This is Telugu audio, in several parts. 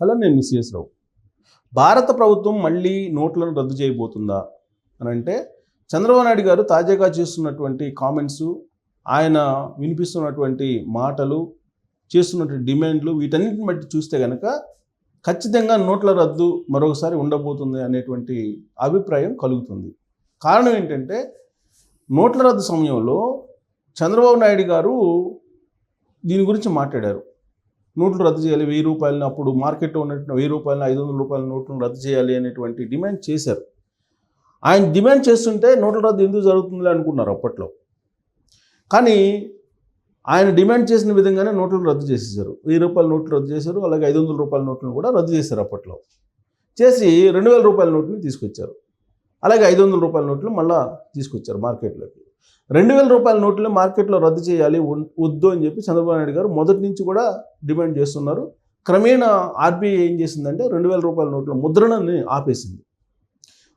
అలా నేను మిస్ఎస్ రావు భారత ప్రభుత్వం మళ్ళీ నోట్లను రద్దు చేయబోతుందా? అని అంటే చంద్రబాబు నాయుడు గారు తాజాగా చేస్తున్నటువంటి కామెంట్స్ ఆయన వినిపిస్తున్నటువంటి మాటలు చేస్తున్నటువంటి డిమాండ్లు వీటన్నిటిని బట్టి చూస్తే కనుక ఖచ్చితంగా నోట్ల రద్దు మరొకసారి ఉండబోతుంది అనేటువంటి అభిప్రాయం కలుగుతుంది. కారణం ఏంటంటే నోట్ల రద్దు సమయంలో చంద్రబాబు నాయుడు గారు దీని గురించి మాట్లాడారు. నోట్లు రద్దు చేయాలి వెయ్యి రూపాయలని అప్పుడు మార్కెట్లో ఉన్నటువంటి వెయ్యి రూపాయలని ఐదు వందల రూపాయల నోట్లను రద్దు చేయాలి అనేటువంటి డిమాండ్ చేశారు. ఆయన డిమాండ్ చేస్తుంటే నోట్ల రద్దు ఎందుకు జరుగుతుంది అనుకున్నారు అప్పట్లో. కానీ ఆయన డిమాండ్ చేసిన విధంగానే నోట్లను రద్దు చేసేసారు వెయ్యి రూపాయల నోట్లు రద్దు చేశారు అలాగే ఐదు వందల రూపాయల నోట్లను కూడా రద్దు చేశారు అప్పట్లో. చేసి రెండు వేల రూపాయల నోట్ని తీసుకొచ్చారు. అలాగే ఐదు వందల రూపాయల నోట్లు మళ్ళీ తీసుకొచ్చారు మార్కెట్లోకి. రెండు వేల రూపాయల నోట్లు మార్కెట్లో రద్దు చేయాలి వద్దు అని చెప్పి చంద్రబాబు నాయుడు గారు మొదటి నుంచి కూడా డిమాండ్ చేస్తున్నారు. క్రమేణా ఆర్బీఐ ఏం చేసిందంటే రెండు వేల రూపాయల నోట్ల ముద్రణని ఆపేసింది.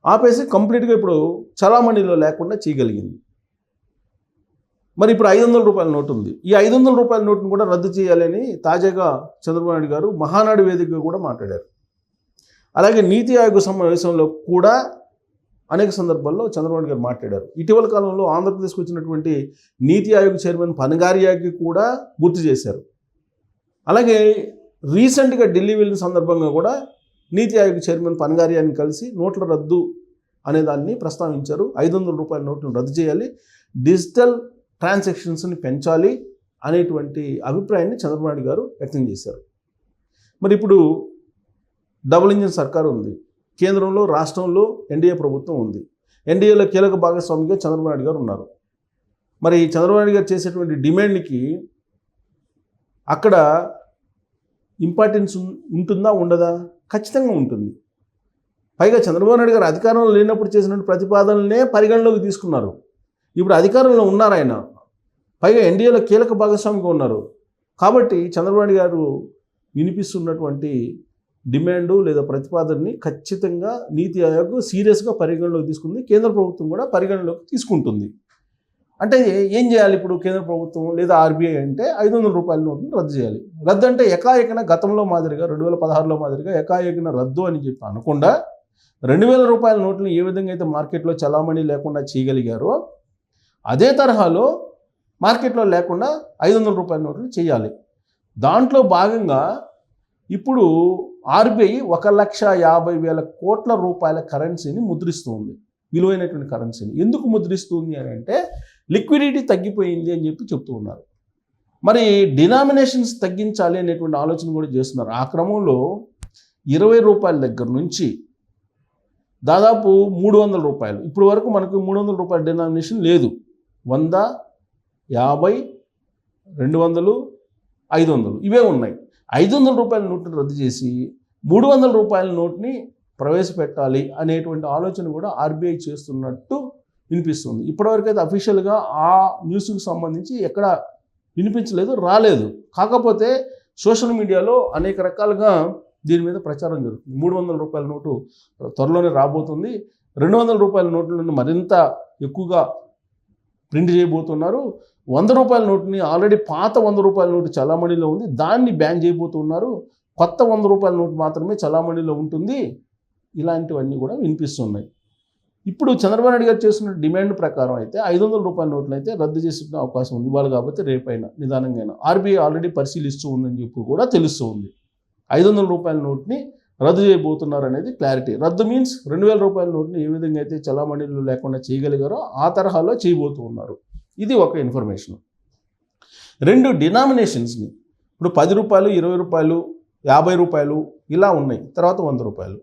ఆపేసి కంప్లీట్గా ఇప్పుడు చలామణిలో లేకుండా చేయగలిగింది. మరి ఇప్పుడు ఐదు వందల రూపాయల నోటు ఉంది. ఈ ఐదు వందల రూపాయల నోటును కూడా రద్దు చేయాలని తాజాగా చంద్రబాబు నాయుడు గారు మహానాడు వేదికగా కూడా మాట్లాడారు. అలాగే నీతి ఆయోగ్ సమావేశంలో కూడా అనేక సందర్భాల్లో చంద్రబాబు గారు మాట్లాడారు. ఇటీవల కాలంలో ఆంధ్రప్రదేశ్కి వచ్చినటువంటి నీతి ఆయోగ్ చైర్మన్ పనగారియాకి కూడా గుర్తు చేశారు. అలాగే రీసెంట్గా ఢిల్లీ వెళ్ళిన సందర్భంగా కూడా నీతి ఆయోగ్ చైర్మన్ పనగారియాని కలిసి నోట్ల రద్దు అనే దాన్ని ప్రస్తావించారు. ఐదు వందల రూపాయల నోట్లను రద్దు చేయాలి. డిజిటల్ ట్రాన్సాక్షన్స్ని పెంచాలి అనేటువంటి అభిప్రాయాన్ని చంద్రబాబు నాయుడు గారు వ్యక్తం చేశారు. మరి ఇప్పుడు డబుల్ ఇంజిన్ సర్కార్ ఉంది. కేంద్రంలో రాష్ట్రంలో ఎన్డీఏ ప్రభుత్వం ఉంది. ఎన్డీఏలో కీలక భాగస్వామిగా చంద్రబాబు నాయుడు గారు ఉన్నారు. మరి చంద్రబాబు నాయుడు గారు చేసేటువంటి డిమాండ్కి అక్కడ ఇంపార్టెన్స్ ఉంటుందా ఉండదా? ఖచ్చితంగా ఉంటుంది. పైగా చంద్రబాబు నాయుడు గారు అధికారంలో లేనప్పుడు చేసినటువంటి ప్రతిపాదనలనే పరిగణలోకి తీసుకున్నారు. ఇప్పుడు అధికారంలో ఉన్నారు ఆయన. పైగా ఎన్డీఏలో కీలక భాగస్వామిగా ఉన్నారు. కాబట్టి చంద్రబాబు నాయుడు గారు వినిపిస్తున్నటువంటి డిమాండు లేదా ప్రతిపాదనని ఖచ్చితంగా నీతి ఆయోగ్ సీరియస్గా పరిగణలోకి తీసుకుంది. కేంద్ర ప్రభుత్వం కూడా పరిగణలోకి తీసుకుంటుంది. అంటే ఏం చేయాలి ఇప్పుడు కేంద్ర ప్రభుత్వం లేదా ఆర్బీఐ అంటే ఐదు వందల రూపాయల నోటును రద్దు చేయాలి. రద్దు అంటే ఎకాఏకన గతంలో మాదిరిగా రెండు వేల పదహారులో మాదిరిగా ఎకాఏకన రద్దు అని చెప్పి అనకుండా రెండు వేల రూపాయల నోట్లను ఏ విధంగా అయితే మార్కెట్లో చలామణి లేకుండా చేయగలిగారో అదే తరహాలో మార్కెట్లో లేకుండా ఐదు వందల రూపాయల నోట్లు చేయాలి. దాంట్లో భాగంగా ఇప్పుడు ఆర్బీఐ ఒక లక్ష యాభై వేల కోట్ల రూపాయల కరెన్సీని ముద్రిస్తుంది. విలువైనటువంటి కరెన్సీని. ఎందుకు ముద్రిస్తుంది అని అంటే లిక్విడిటీ తగ్గిపోయింది అని చెప్పి చెప్తూ ఉన్నారు. మరి డినామినేషన్స్ తగ్గించాలి అనేటువంటి ఆలోచన కూడా చేస్తున్నారు. ఆ క్రమంలో ఇరవై రూపాయల దగ్గర నుంచి దాదాపు మూడు వందల రూపాయలు. ఇప్పుడు వరకు మనకు మూడు వందల రూపాయల డినామినేషన్ లేదు. వంద యాభై రెండు వందలు ఐదు వందలు. ఇవే ఉన్నాయి. ఐదు వందల రూపాయల నోట్ని రద్దు చేసి మూడు వందల రూపాయల నోట్ని ప్రవేశపెట్టాలి అనేటువంటి ఆలోచన కూడా ఆర్బీఐ చేస్తున్నట్టు వినిపిస్తుంది. ఇప్పటివరకు అయితే అఫీషియల్గా ఆ న్యూస్కి సంబంధించి ఎక్కడ వినిపించలేదు రాలేదు. కాకపోతే సోషల్ మీడియాలో అనేక రకాలుగా దీని మీద ప్రచారం జరుగుతుంది. మూడు వందల రూపాయల నోటు త్వరలోనే రాబోతుంది. రెండు వందల రూపాయల నోట్లను మరింత ఎక్కువగా ప్రింట్ చేయబోతున్నారు. వంద రూపాయల నోటుని ఆల్రెడీ పాత వంద రూపాయల నోటు చలామణిలో ఉంది. దాన్ని బ్యాన్ చేయబోతున్నారు కొత్త వంద రూపాయల నోటు మాత్రమే చలామణిలో ఉంటుంది. ఇలాంటివన్నీ కూడా వినిపిస్తున్నాయి. ఇప్పుడు చంద్రబాబు నాయుడు గారు చేస్తున్న డిమాండ్ ప్రకారం అయితే ఐదు వందల రూపాయల నోట్లు అయితే రద్దు చేసే అవకాశం ఉంది. ఇవాళ కాబట్టి రేపైనా నిదానంగా ఆర్బీఐ ఆల్రెడీ పరిశీలిస్తూ ఉందని చెప్పి కూడా తెలుస్తూ ఉంది. ఐదు వందల రూపాయల నోట్ని రద్దు చేయబోతున్నారు అనేది క్లారిటీ. రద్దు మీన్స్ రెండు వేల రూపాయల నోట్ని ఏ విధంగా అయితే చలామణిలో లేకుండా చేయగలిగారో ఆ తరహాలో చేయబోతూ ఉన్నారు. ఇది ఒక ఇన్ఫర్మేషన్ రెండు డినామినేషన్స్ని ఇప్పుడు పది రూపాయలు ఇరవై రూపాయలు యాభై రూపాయలు ఇలా ఉన్నాయి తర్వాత వంద రూపాయలు.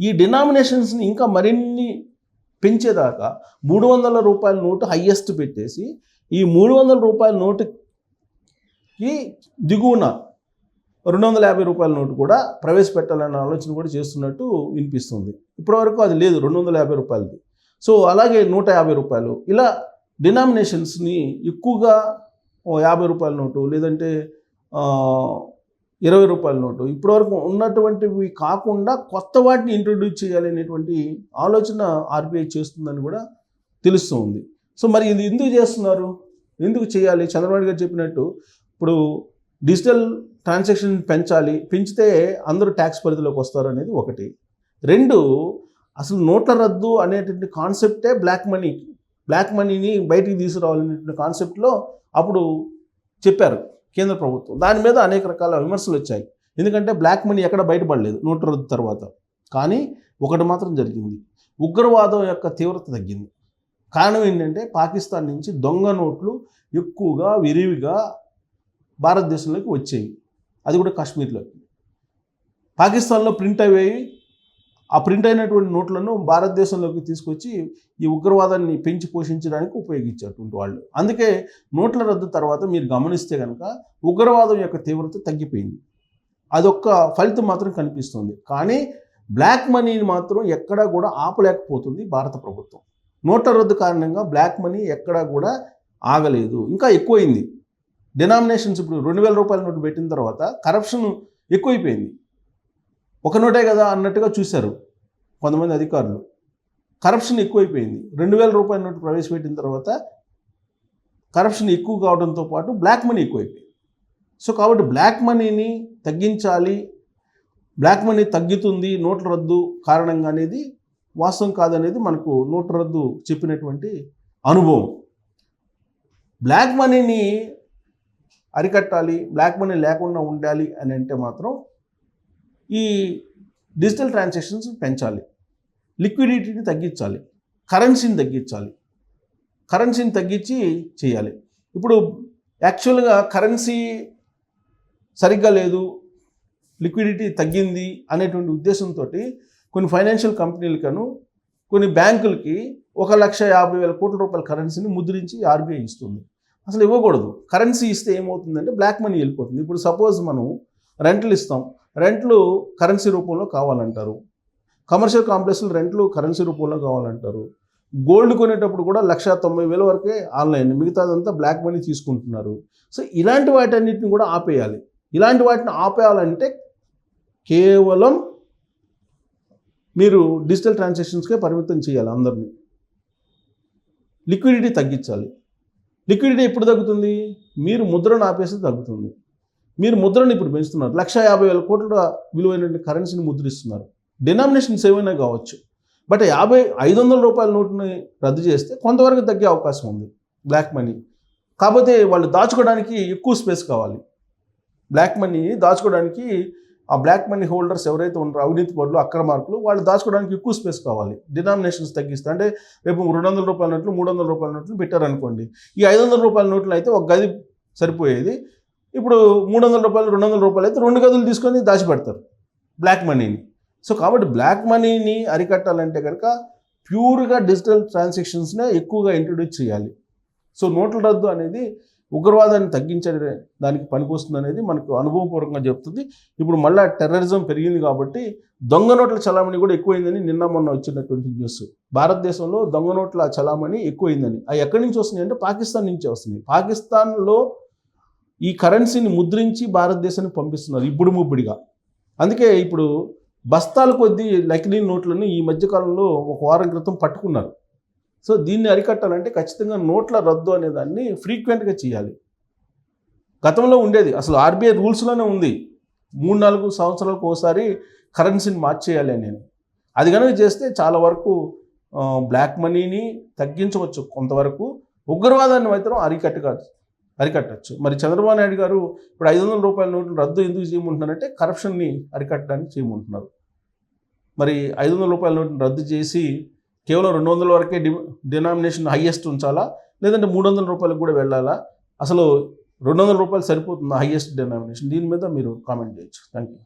ఈ డినామినేషన్స్ని ఇంకా మరిన్ని పెంచేదాకా మూడు వందల రూపాయల నోటు హయ్యెస్ట్ పెట్టేసి ఈ మూడు వందల రూపాయల నోటుకి దిగువన రెండు వందల యాభై రూపాయల నోటు కూడా ప్రవేశపెట్టాలన్న ఆలోచన కూడా చేస్తున్నట్టు వినిపిస్తుంది. ఇప్పటివరకు అది లేదు రెండు వందల యాభై రూపాయలది. సో అలాగే నూట యాభై రూపాయలు ఇలా డినామినేషన్స్ని ఎక్కువగా ఓ యాభై రూపాయల నోటు లేదంటే ఇరవై రూపాయల నోటు. ఇప్పటివరకు ఉన్నటువంటివి కాకుండా కొత్త వాటిని ఇంట్రొడ్యూస్ చేయాలి అనేటువంటి ఆలోచన ఆర్బీఐ చేస్తుందని కూడా తెలుస్తూ ఉంది. సో మరి ఇది ఎందుకు చేస్తున్నారు? ఎందుకు చేయాలి? చంద్రబాబు గారు చెప్పినట్టు ఇప్పుడు డిజిటల్ ట్రాన్సాక్షన్ పెంచాలి పెంచితే అందరూ ట్యాక్స్ పరిధిలోకి వస్తారు అనేది ఒకటి. రెండు అసలు నోట్ల రద్దు అనేటువంటి కాన్సెప్టే బ్లాక్ మనీ బ్లాక్ మనీని బయటికి తీసుకురావాలనే కాన్సెప్ట్లో అప్పుడు చెప్పారు కేంద్ర ప్రభుత్వం. దాని మీద అనేక రకాల విమర్శలు వచ్చాయి. ఎందుకంటే బ్లాక్ మనీ ఎక్కడ బయటపడలేదు నూట రద్దు తర్వాత. కానీ ఒకటి మాత్రం జరిగింది. ఉగ్రవాదం యొక్క తీవ్రత తగ్గింది. కారణం ఏంటంటే పాకిస్తాన్ నుంచి దొంగ నోట్లు ఎక్కువగా విరివిగా భారతదేశంలోకి వచ్చాయి. అది కూడా కాశ్మీర్లో పాకిస్తాన్లో ప్రింట్ అయ్యేవి ఆ ప్రింట్ అయినటువంటి నోట్లను భారతదేశంలోకి తీసుకొచ్చి ఈ ఉగ్రవాదాన్ని పెంచి పోషించడానికి ఉపయోగించేటువంటి వాళ్ళు. అందుకే నోట్ల రద్దు తర్వాత మీరు గమనిస్తే కనుక ఉగ్రవాదం యొక్క తీవ్రత తగ్గిపోయింది. అదొక్క ఫలితం మాత్రం కనిపిస్తుంది. కానీ బ్లాక్ మనీని మాత్రం ఎక్కడా కూడా ఆపలేకపోతుంది భారత ప్రభుత్వం. నోట్ల రద్దు కారణంగా బ్లాక్ మనీ ఎక్కడా కూడా ఆగలేదు. ఇంకా ఎక్కువైంది. డినామినేషన్స్ ఇప్పుడు రెండు వేల రూపాయల నోటు పెట్టిన తర్వాత కరప్షన్ ఎక్కువైపోయింది. ఒక నోటే కదా అన్నట్టుగా చూశారు. కొంతమంది అధికారులు. కరప్షన్ ఎక్కువైపోయింది. రెండు వేల రూపాయల నోటు ప్రవేశపెట్టిన తర్వాత కరప్షన్ ఎక్కువ కావడంతో పాటు బ్లాక్ మనీ ఎక్కువైపోయింది. సో కాబట్టి బ్లాక్ మనీని తగ్గించాలి. బ్లాక్ మనీ తగ్గుతుంది నోట్ల రద్దు కారణంగా అనేది వాస్తవం కాదనేది మనకు నోట్ల రద్దు చెప్పినటువంటి అనుభవం. బ్లాక్ మనీని అరికట్టాలి బ్లాక్ మనీ లేకుండా ఉండాలి అని అంటే మాత్రం ఈ డిజిటల్ ట్రాన్సాక్షన్స్ పెంచాలి. లిక్విడిటీని తగ్గించాలి. కరెన్సీని తగ్గించాలి. కరెన్సీని తగ్గించి చేయాలి. ఇప్పుడు యాక్చువల్గా కరెన్సీ సరిగ్గా లేదు లిక్విడిటీ తగ్గింది అనేటువంటి ఉద్దేశంతో కొన్ని ఫైనాన్షియల్ కంపెనీలకను కొన్ని బ్యాంకులకి ఒక లక్ష యాభై వేల కోట్ల రూపాయల కరెన్సీని ముద్రించి ఆర్బీఐ ఇస్తుంది. అసలు ఇవ్వకూడదు. కరెన్సీ ఇస్తే ఏమవుతుందంటే బ్లాక్ మనీ వెళ్ళిపోతుంది. ఇప్పుడు సపోజ్ మనం రెంట్లు ఇస్తాం. రెంట్లు కరెన్సీ రూపంలో కావాలంటారు. కమర్షియల్ కాంప్లెక్స్లు రెంట్లు కరెన్సీ రూపంలో కావాలంటారు. గోల్డ్ కొనేటప్పుడు కూడా లక్ష తొంభై వేల వరకే ఆన్లైన్ మిగతాదంతా బ్లాక్ మనీ తీసుకుంటున్నారు. సో ఇలాంటి వాటన్నిటిని కూడా ఆపేయాలి. ఇలాంటి వాటిని ఆపేయాలంటే కేవలం మీరు డిజిటల్ ట్రాన్సాక్షన్స్కే పరిమితం చేయాలి అందరినీ. లిక్విడిటీ తగ్గించాలి. లిక్విడిటీ ఎప్పుడు తగ్గుతుంది? మీరు ముద్రను ఆపేస్తే తగ్గుతుంది. మీరు ముద్రను ఇప్పుడు పెంచుతున్నారు. లక్ష యాభై వేల కోట్ల విలువైన కరెన్సీని ముద్రిస్తున్నారు. డినామినేషన్స్ ఏమైనా కావచ్చు. బట్ యాభై ఐదు వందల రూపాయల నోటుని రద్దు చేస్తే కొంతవరకు తగ్గే అవకాశం ఉంది. బ్లాక్ మనీ కాకపోతే వాళ్ళు దాచుకోవడానికి ఎక్కువ స్పేస్ కావాలి. బ్లాక్ మనీ దాచుకోవడానికి ఆ బ్లాక్ మనీ హోల్డర్స్ ఎవరైతే ఉన్నారో అవినీతి పనులు అక్రమార్కులు వాళ్ళు దాచుకోవడానికి ఎక్కువ స్పేస్ కావాలి. డినామినేషన్స్ తగ్గిస్తే అంటే రేపు రెండు వందల రూపాయల నోట్లు మూడు వందల రూపాయల నోట్లు పెట్టారనుకోండి. ఈ ఐదు వందల రూపాయల నోట్లు అయితే ఒక గది సరిపోయేది. ఇప్పుడు మూడు వందల రూపాయలు రెండు వందల రూపాయలు అయితే రెండు గదులు తీసుకొని దాచిపెడతారు. బ్లాక్ మనీని సో కాబట్టి బ్లాక్ మనీని అరికట్టాలంటే కనుక ప్యూర్గా డిజిటల్ ట్రాన్సాక్షన్స్నే ఎక్కువగా ఇంట్రడ్యూస్ చేయాలి. సో నోట్ల రద్దు అనేది ఉగ్రవాదాన్ని తగ్గించే దానికి పనికొస్తుంది అనేది మనకు అనుభవపూర్వకంగా చెప్తుంది. ఇప్పుడు మళ్ళీ టెర్రరిజం పెరిగింది కాబట్టి దొంగ నోట్ల చలామణి కూడా ఎక్కువైందని నిన్న మొన్న వచ్చినటువంటి న్యూస్ భారతదేశంలో దొంగ నోట్ల చలామణి ఎక్కువైందని. అవి ఎక్కడి నుంచి వస్తున్నాయి అంటే పాకిస్తాన్ నుంచి వస్తున్నాయి. పాకిస్తాన్లో ఈ కరెన్సీని ముద్రించి భారతదేశానికి పంపిస్తున్నారు ఇప్పుడు ముబ్బడిగా అందుకే ఇప్పుడు బస్తాల కొద్దీ నకిలీ నోట్లను ఈ మధ్యకాలంలో ఒక వారం క్రితం పట్టుకున్నారు. సో దీన్ని అరికట్టాలంటే ఖచ్చితంగా నోట్ల రద్దు అనే దాన్ని ఫ్రీక్వెంట్గా చేయాలి. గతంలో ఉండేది. అసలు ఆర్బీఐ రూల్స్లోనే ఉంది. మూడు నాలుగు సంవత్సరాలకు ఒకసారి కరెన్సీని మార్చేయాలి నేను అది కనుక చేస్తే చాలా వరకు బ్లాక్ మనీని తగ్గించవచ్చు కొంతవరకు. ఉగ్రవాదాన్ని మాత్రం అరికట్టుగా అరికట్టచ్చు. మరి చంద్రబాబు నాయుడు గారు ఇప్పుడు ఐదు వందల రూపాయల నోట్లు రద్దు ఎందుకు చేయమంటున్నారంటే కరప్షన్ని అరికట్టడానికి చేయమంటున్నారు. మరి ఐదు వందల రూపాయల నోట్ని రద్దు చేసి కేవలం రెండు వందల వరకే డి డినామినేషన్ హయ్యెస్ట్ ఉంచాలా? లేదంటే మూడు వందల రూపాయలకు కూడా వెళ్ళాలా? అసలు రెండు వందల రూపాయలు సరిపోతుందా హయ్యెస్ట్ డినామినేషన్? దీని మీద మీరు కామెంట్ చేయొచ్చు. Thank you